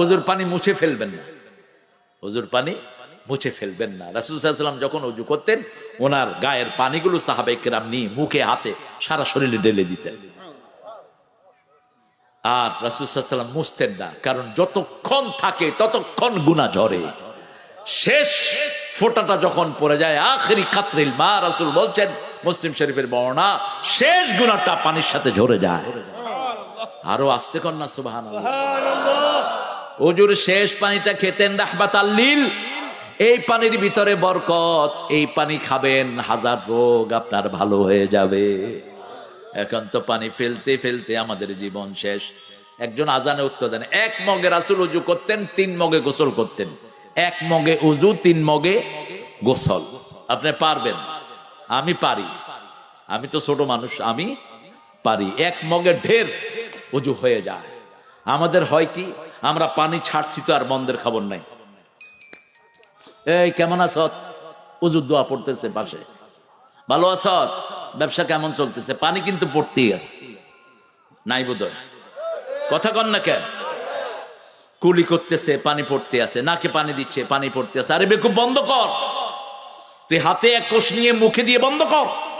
ওজুর পানি মুছে ফেলবেন না। ওজুর পানি মুছে ফেলবেন না। রাসুসাল্লাম যখন অজু করতেন, ওনার গায়ের পানিগুলো সাহাবে কেরাম নিয়ে মুখে, হাতে সারা শরীরে ঢেলে দিতেন। আর রাসুসাল্লাম মুছতেন না, কারণ যতক্ষণ থাকে ততক্ষণ গুণা ঝরে। শেষ ফোঁটাটা যখন পড়ে যায়, আখেরি কাতরিল মা রাসুল বলছেন, মুসলিম শরীফের বর্ণনা, শেষ গুণাটা পানির সাথে ঝরে যায়। আরও আসতে কন্যা সুবাহান অজুর শেষ পানিটা খেতেন রাহবাত আল্লিল এই পানির ভিতরে বরকত, এই পানি খাবেন, হাজার রোগ আপনার ভালো হয়ে যাবে। এখন তো পানি ফেলতে ফেলতে আমাদের জীবন শেষ। একজন আজানে উত্তর দেন, এক মগে রাসুল উজু করতেন, তিন মগে গোসল করতেন। এক মগে উজু, তিন মগে গোসল। আপনি পারবেন? আমি পারি। আমি তো ছোট মানুষ, আমি পারি। এক মগে ঢের উজু হয়ে যায়। আমাদের হয় কি? আমরা পানি ছাড়ছি তো আর বন্ধের খবর নাই। এই, কেমন আছত উজুর দোয়া পড়তেছে পাশে। ভালো আছত ব্যবসা কেমন চলতেছে? পানি কিন্তু পড়তেই আছে। নাই বোধ কথা কন না কেন? কুলি করতেছে, পানি পড়তে আছে। নাকে পানি দিচ্ছে, পানি পড়তে আছে। আরে বেকুব, বন্ধ কর। তুই হাতে এক কোষ নিয়ে মুখে দিয়ে বন্ধ কর।